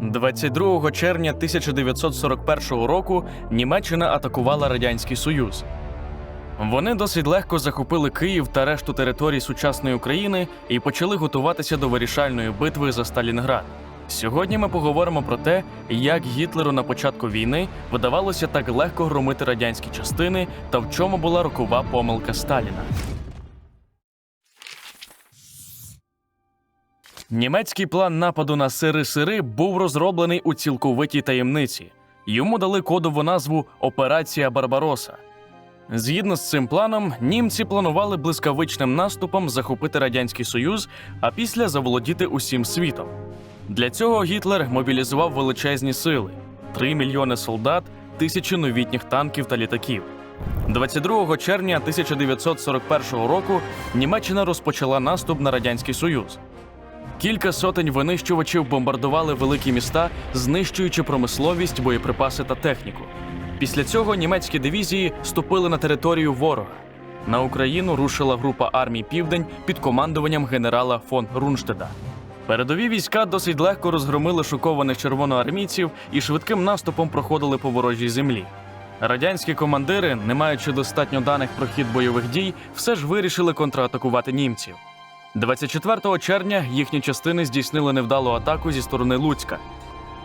22 червня 1941 року Німеччина атакувала Радянський Союз. Вони досить легко захопили Київ та решту територій сучасної України і почали готуватися до вирішальної битви за Сталінград. Сьогодні ми поговоримо про те, як Гітлеру на початку війни вдавалося так легко громити радянські частини та в чому була рокова помилка Сталіна. Німецький план нападу на сири-сири був розроблений у цілковитій таємниці. Йому дали кодову назву Операція Барбароса. Згідно з цим планом, німці планували блискавичним наступом захопити Радянський Союз, а після заволодіти усім світом. Для цього Гітлер мобілізував величезні сили: 3 мільйони солдат, тисячі новітніх танків та літаків. 22 червня 1941 року Німеччина розпочала наступ на Радянський Союз. Кілька сотень винищувачів бомбардували великі міста, знищуючи промисловість, боєприпаси та техніку. Після цього німецькі дивізії ступили на територію ворога. На Україну рушила група армій Південь під командуванням генерала фон Рунштеда. Передові війська досить легко розгромили шокованих червоноармійців і швидким наступом проходили по ворожій землі. Радянські командири, не маючи достатньо даних про хід бойових дій, все ж вирішили контратакувати німців. 24 червня їхні частини здійснили невдалу атаку зі сторони Луцька.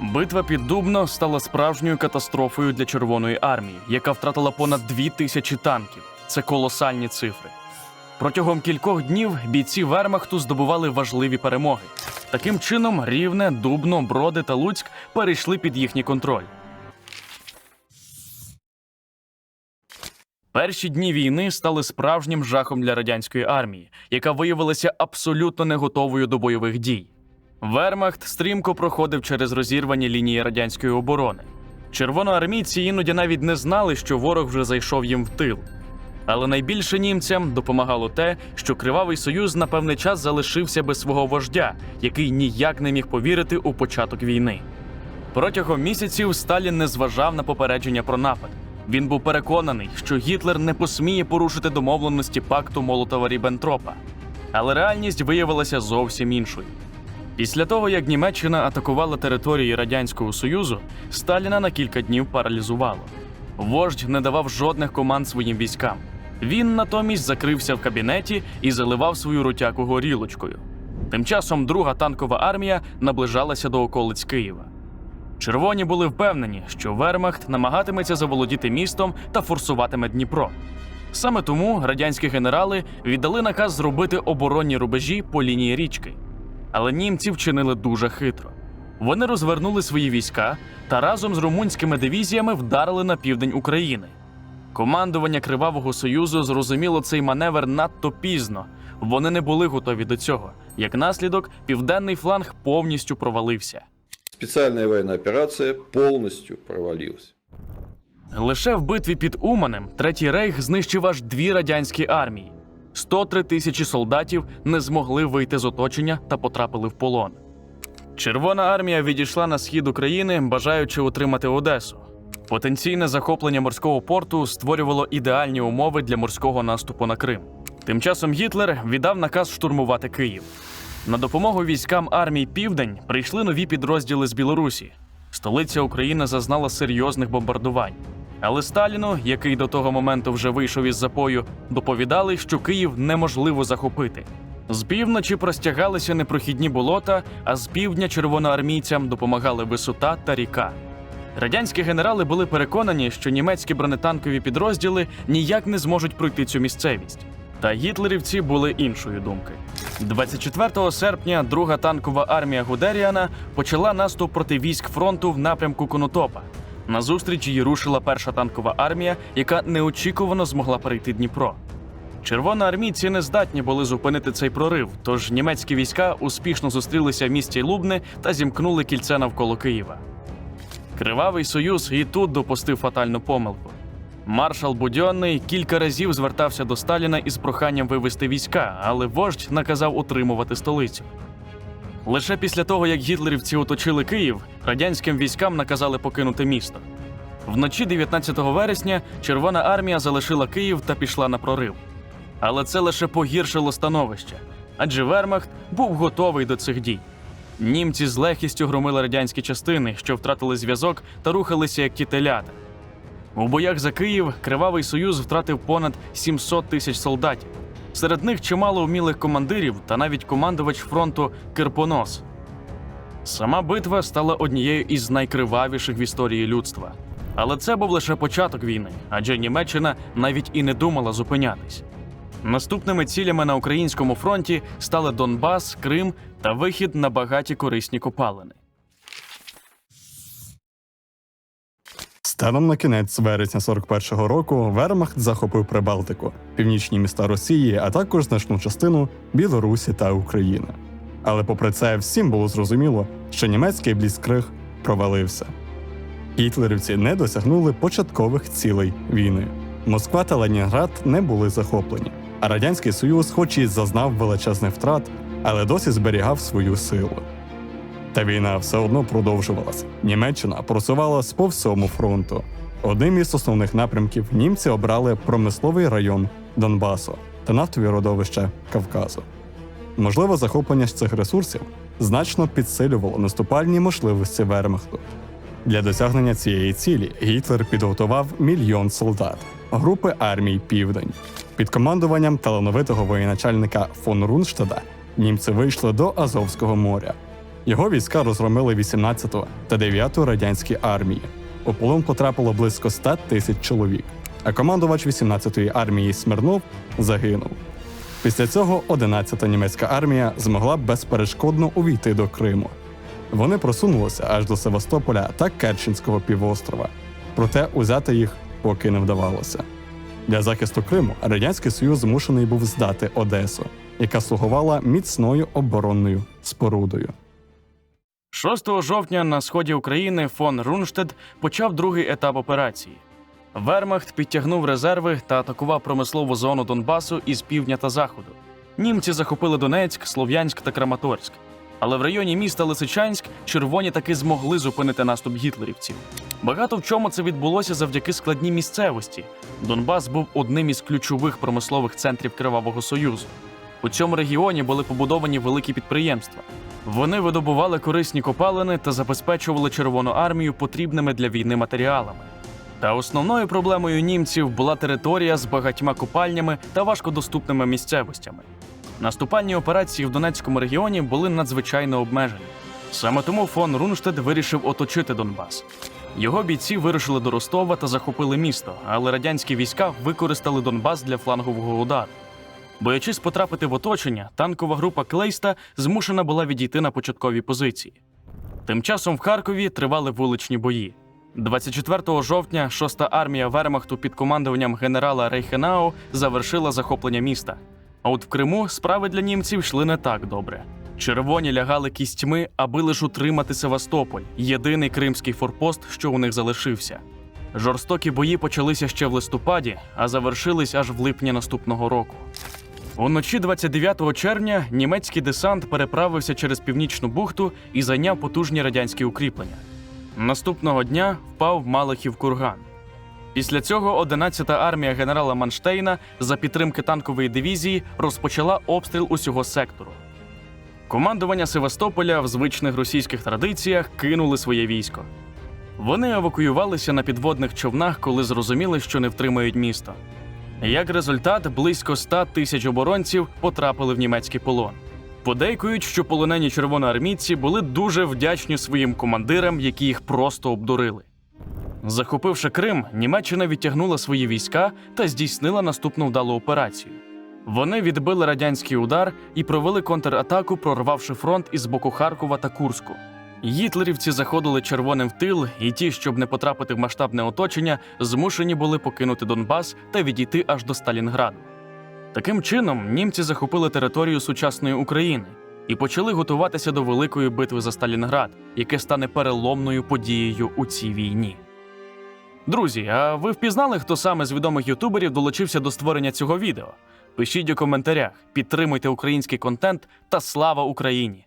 Битва під Дубно стала справжньою катастрофою для Червоної армії, яка втратила понад дві тисячі танків. Це колосальні цифри. Протягом кількох днів бійці Вермахту здобували важливі перемоги. Таким чином, Рівне, Дубно, Броди та Луцьк перейшли під їхній контроль. Перші дні війни стали справжнім жахом для радянської армії, яка виявилася абсолютно не готовою до бойових дій. Вермахт стрімко проходив через розірвані лінії радянської оборони. Червоноармійці іноді навіть не знали, що ворог вже зайшов їм в тил. Але найбільше німцям допомагало те, що Кривавий Союз на певний час залишився без свого вождя, який ніяк не міг повірити у початок війни. Протягом місяців Сталін не зважав на попередження про напад. Він був переконаний, що Гітлер не посміє порушити домовленості пакту Молотова Ріббентропа. Але реальність виявилася зовсім іншою. Після того, як Німеччина атакувала території Радянського Союзу, Сталіна на кілька днів паралізувало. Вождь не давав жодних команд своїм військам. Він натомість закрився в кабінеті і заливав свою рутяку горілочкою. Тим часом друга танкова армія наближалася до околиць Києва. Червоні були впевнені, що Вермахт намагатиметься заволодіти містом та форсуватиме Дніпро. Саме тому радянські генерали віддали наказ зробити оборонні рубежі по лінії річки. Але німці вчинили дуже хитро. Вони розвернули свої війська та разом з румунськими дивізіями вдарили на південь України. Командування Кривавого Союзу зрозуміло цей маневр надто пізно. Вони не були готові до цього. Як наслідок, південний фланг повністю провалився. Специальная военная операция полностью провалилась. Лише в битві під Уманем Третій рейх знищив аж дві радянські армії. 103 тисячі солдатів не змогли вийти з оточення та потрапили в полон. Червона армія відійшла на схід України, бажаючи утримати Одесу. Потенційне захоплення морського порту створювало ідеальні умови для морського наступу на Крим. Тим часом Гітлер віддав наказ штурмувати Київ. На допомогу військам армії Південь прийшли нові підрозділи з Білорусі. Столиця України зазнала серйозних бомбардувань. Але Сталіну, який до того моменту вже вийшов із запою, доповідали, що Київ неможливо захопити. З півночі простягалися непрохідні болота, а з півдня червоноармійцям допомагали висота та ріка. Радянські генерали були переконані, що німецькі бронетанкові підрозділи ніяк не зможуть пройти цю місцевість. Та гітлерівці були іншої думки. 24 серпня друга танкова армія Гудеріана почала наступ проти військ фронту в напрямку Конотопа. Назустріч їй рушила перша танкова армія, яка неочікувано змогла перейти Дніпро. Червоноармійці не здатні були зупинити цей прорив, тож німецькі війська успішно зустрілися в місті Лубни та зімкнули кільце навколо Києва. Кривавий Союз і тут допустив фатальну помилку. Маршал Будьонний кілька разів звертався до Сталіна із проханням вивести війська, але вождь наказав утримувати столицю. Лише після того, як гітлерівці оточили Київ, радянським військам наказали покинути місто. Вночі 19 вересня Червона армія залишила Київ та пішла на прорив. Але це лише погіршило становище, адже Вермахт був готовий до цих дій. Німці з легкістю громили радянські частини, що втратили зв'язок та рухалися як ті телята. У боях за Київ Кривавий Союз втратив понад 700 тисяч солдатів. Серед них чимало вмілих командирів та навіть командувач фронту Кирпонос. Сама битва стала однією із найкривавіших в історії людства. Але це був лише початок війни, адже Німеччина навіть і не думала зупинятись. Наступними цілями на українському фронті стали Донбас, Крим та вихід на багаті корисні копалини. Станом на кінець вересня 41-го року Вермахт захопив Прибалтику, північні міста Росії, а також значну частину Білорусі та України. Але попри це, всім було зрозуміло, що німецький бліцкриг провалився. Гітлерівці не досягнули початкових цілей війни. Москва та Ленінград не були захоплені, а Радянський Союз, хоч і зазнав величезних втрат, але досі зберігав свою силу. Та війна все одно продовжувалась. Німеччина просувалась по всьому фронту. Одним із основних напрямків німці обрали промисловий район Донбасу та нафтові родовища Кавказу. Можливо, захоплення цих ресурсів значно підсилювало наступальні можливості Вермахту. Для досягнення цієї цілі Гітлер підготував мільйон солдат групи армій Південь. Під командуванням талановитого воєначальника фон Рунштеда німці вийшли до Азовського моря. Його війська розгромили 18-ту та 9-ту радянські армії. У полон потрапило близько 100 тисяч чоловік, а командувач 18-ї армії Смирнов загинув. Після цього 11-та німецька армія змогла безперешкодно увійти до Криму. Вони просунулися аж до Севастополя та Керченського півострова, проте узяти їх поки не вдавалося. Для захисту Криму Радянський Союз змушений був здати Одесу, яка слугувала міцною оборонною спорудою. 6 жовтня на сході України фон Рунштед почав другий етап операції. Вермахт підтягнув резерви та атакував промислову зону Донбасу із півдня та заходу. Німці захопили Донецьк, Слов'янськ та Краматорськ. Але в районі міста Лисичанськ червоні таки змогли зупинити наступ гітлерівців. Багато в чому це відбулося завдяки складній місцевості. Донбас був одним із ключових промислових центрів Кривавого Союзу. У цьому регіоні були побудовані великі підприємства. Вони видобували корисні копалини та забезпечували Червону армію потрібними для війни матеріалами. Та основною проблемою німців була територія з багатьма копальнями та важкодоступними місцевостями. Наступальні операції в Донецькому регіоні були надзвичайно обмежені. Саме тому фон Рунштед вирішив оточити Донбас. Його бійці вирушили до Ростова та захопили місто, але радянські війська використали Донбас для флангового удару. Боячись потрапити в оточення, танкова група Клейста змушена була відійти на початкові позиції. Тим часом в Харкові тривали вуличні бої. 24 жовтня 6-та армія Вермахту під командуванням генерала Рейхенау завершила захоплення міста. А от в Криму справи для німців йшли не так добре. Червоні лягали кістьми, аби лише утримати Севастополь, єдиний кримський форпост, що у них залишився. Жорстокі бої почалися ще в листопаді, а завершились аж в липні наступного року. Уночі 29 червня німецький десант переправився через північну бухту і зайняв потужні радянські укріплення. Наступного дня впав Малахів курган. Після цього 11-та армія генерала Манштейна за підтримки танкової дивізії розпочала обстріл усього сектору. Командування Севастополя в звичних російських традиціях кинули своє військо. Вони евакуювалися на підводних човнах, коли зрозуміли, що не втримають місто. Як результат, близько 100 тисяч оборонців потрапили в німецький полон. Подейкують, що полонені червоноармійці були дуже вдячні своїм командирам, які їх просто обдурили. Захопивши Крим, Німеччина відтягнула свої війська та здійснила наступну вдалу операцію. Вони відбили радянський удар і провели контратаку, прорвавши фронт із боку Харкова та Курску. Гітлерівці заходили червоним в тил, і ті, щоб не потрапити в масштабне оточення, змушені були покинути Донбас та відійти аж до Сталінграду. Таким чином, німці захопили територію сучасної України і почали готуватися до великої битви за Сталінград, яке стане переломною подією у цій війні. Друзі, а ви впізнали, хто саме з відомих ютуберів долучився до створення цього відео? Пишіть у коментарях, підтримуйте український контент та слава Україні!